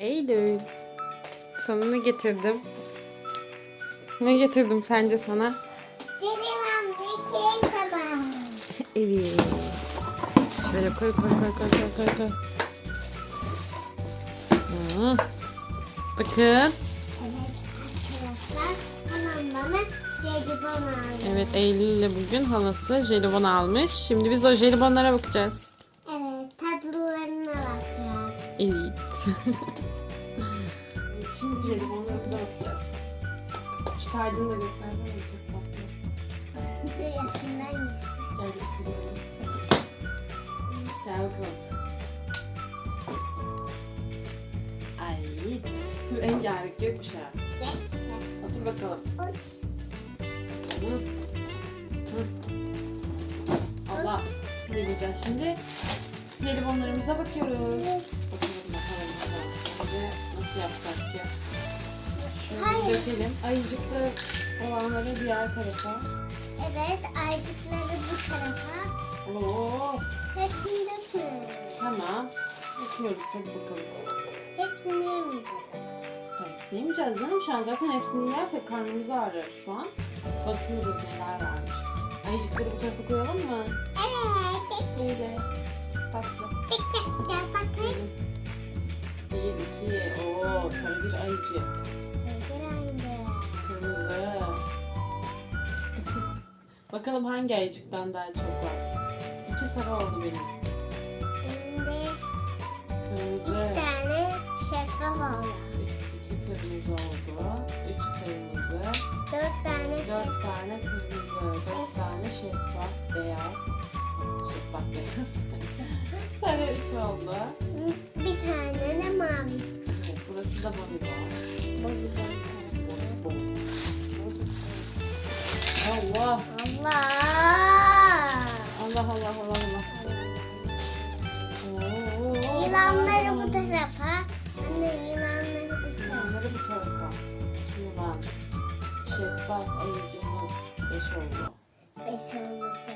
Eylül. Sana ne getirdim? Ne getirdim sence sana? Telefonda kek tabağı. Evet. Şöyle koy koy koy koy koy koy koy. Hı. Bakın. Evet Eylül ile bugün halası jelibon almış. Şimdi biz o jelibonlara bakacağız. Evet. şimdi jelibonlarımıza bakacağız. Şu tacını da göstersene çok tatlı. Dur yakından gitsin. Gel göstereyim. Gel bakalım. Ay. Rengarenk gökkuşağı. Güzel. Otur bakalım. Oy. Hı. Hı. Allah. Ne diyeceğiz şimdi? Jelibonlarımıza bakıyoruz. Bakalım bakalım. Şimdi nasıl yapsak ya? Şöyle Hayır. dökelim. Ayıcıklı olanları diğer tarafa. Evet aycıkları bu tarafa. Oo, Hepsini dökme. tamam. Bakıyoruz hadi bakalım. Hepsini yemeyeceğiz. Hepsini yemeyeceğiz canım. Şu an zaten hepsini yersek karnımız ağrır şu an. Bakıyoruz neler varmış. Ayıcıkları bu tarafa koyalım mı? Evet. Şöyle. Tatlı. Bir ayıcık. Sevgili aynı. Kırmızı. Bakalım hangi ayıcıktan daha çok var. İki sarı oldu benim. Üç Kırmızı. tane şeffaf oldu. İki kırmızı oldu. Üç kırmızı. Dört tane Dört şeffaf. tane kırmızı. Dört tane şeffaf beyaz. Şeffaf beyaz. sarı üç oldu. Evet, burası da bonibon. Bozuldu. Bonibon. Allah. Allah. Allah Allah Allah Allah. Oo. Yılanları bu tarafa. Anne yılanları bu tarafa. Yılanları bu tarafa. Yılan. Şeffaf ayıcımız 5 oldu. Beş olması.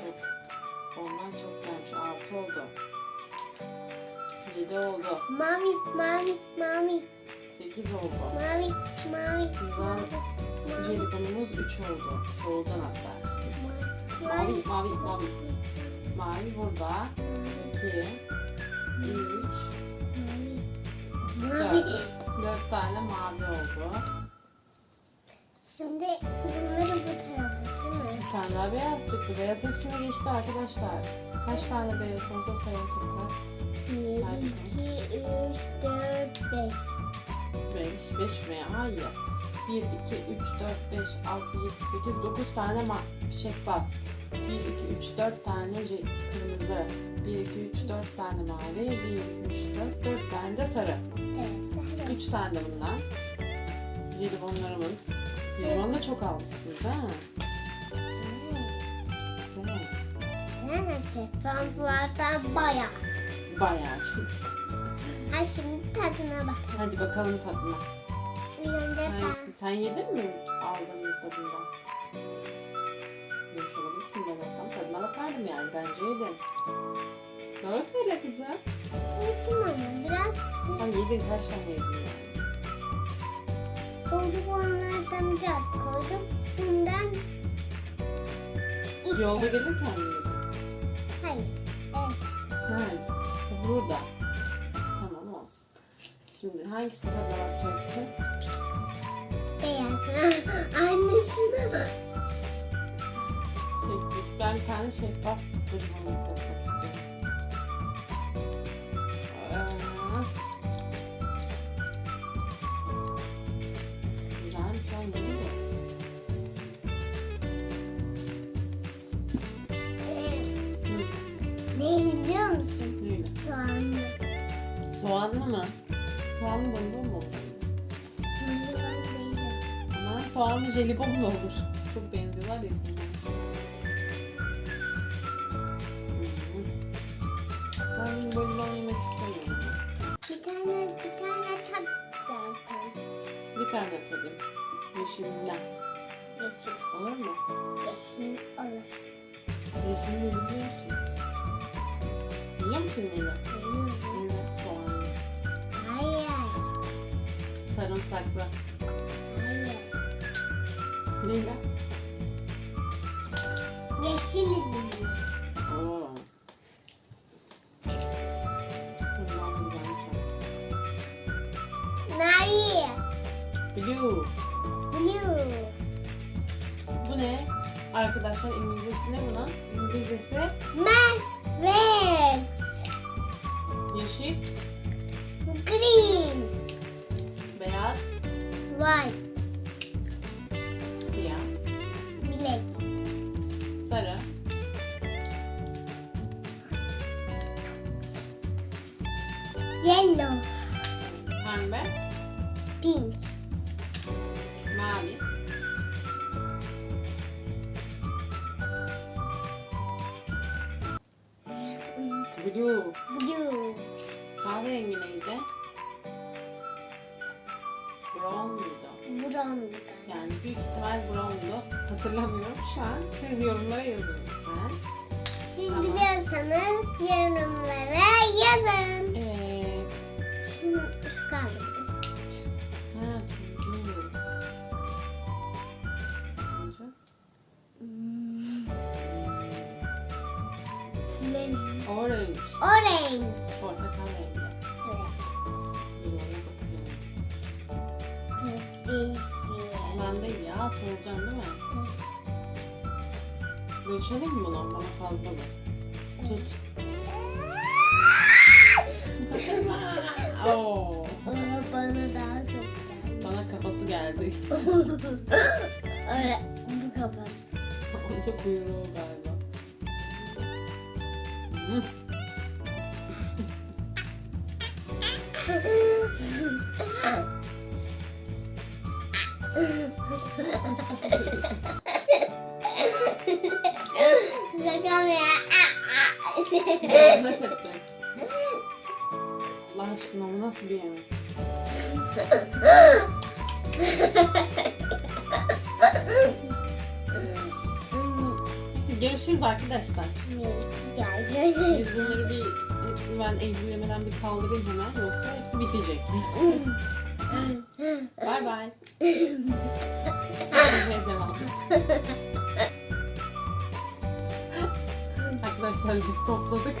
Ondan çok gelmiş. 6 oldu. 7 oldu. Mavi, mavi, mavi, 8 oldu. mavi, mavi, mavi, jelibonumuz 3 oldu. Soldan hatta. mavi, Mavi, mavi, mavi. Burada. 2, 3, mavi. 4 tane mavi oldu. Şimdi bunları bu tarafa değil mi? Bir tane daha beyaz çıktı. Beyaz hepsini geçti arkadaşlar. Kaç tane beyaz oldu sayın toprak? 1, 2, 3, 4, 5. 5. 5 mi? Hayır. 1, 2, 3, 4, 5, 6, 7, 8, 9 tane şeffaf. 1, 2, 3, 4 tane kırmızı. 1, 2, 3, 4 tane mavi. 1, 2, 3, 4, 4 tane de sarı. Evet. 3 tane de bundan. Jelibonlarımız. Jelibon da çok almışsınız ha. Güzel. Ne şeffaflardan bayağı. Bayağı çok. Ha şimdi tadına bakalım. Hadi bakalım tadına. Önce ben. Sen yedin mi aldığımızda bundan? Yemiş olabilirsin ben olsam tadına bakardım yani. Bence yedin. Doğru söyle kızım. Unuttum ama biraz Sen yedin kaç tane yedin yani? oldu bu onlardan biraz koydum. Bundan Yolda gelirken mi yedin? Hayır. Evet. Nerede? Burada. Şimdi hangisine bakacaksın? Beyaz. Anne şuna bak. Şeffaf. Ben bir tane şeffaf jelibon tatmak istiyorum. Ee, ne biliyor musun? Soğanlı. Soğanlı mı? Soğanlı bonibon mu olur? Ama soğanlı jelibon mu olur? Çok benziyorlar ya isimler. Ben bonibon yemek istemiyorum. Bir tane, bir tane tat zaten. Bir tane tadayım. Yeşilinden. Yeşil. Olur mu? Yeşil olur. Yeşil ne biliyor musun? Biliyor musun neli? Biliyorum. Sarımsaklı. Hayır. Leyla. Yeşil üzümlü. Oo. Bundan güzelmiş. Mavi. Blue. Blue. Bu ne? Arkadaşlar İngilizcesi ne bunun? İngilizcesi Mavi. yeşil, Green. White. siyah, Black. sarı, Yellow. pembe, Pink. mavi, blue. Blue. Kahverengi neydi? Brown muydu? Brown. Yani büyük ihtimal brown'du. Hatırlamıyorum şu an. Siz yorumlara yazın lütfen. Siz Tamam. biliyorsanız yorumlara yazın. Ee, Şunu şu kaldı. ha. Lemon. Orange. Orange. Portakal rengi. Ben değil ya. Soracağım değil mi? Bölüşelim mi bunu? Bana fazla mı? Tut. Oo. Ama bana daha çok geldi. Bana kafası geldi. Öyle bu kafası. Onca kuyruğu galiba. Hı. Şaka mı ya? Allah aşkına bu nasıl bir yemek? Görüşürüz arkadaşlar. Biz bunları bir hepsini ben eğilimlemeden bir kaldırayım hemen yoksa hepsi bitecek. Bay bay. Arkadaşlar biz topladık.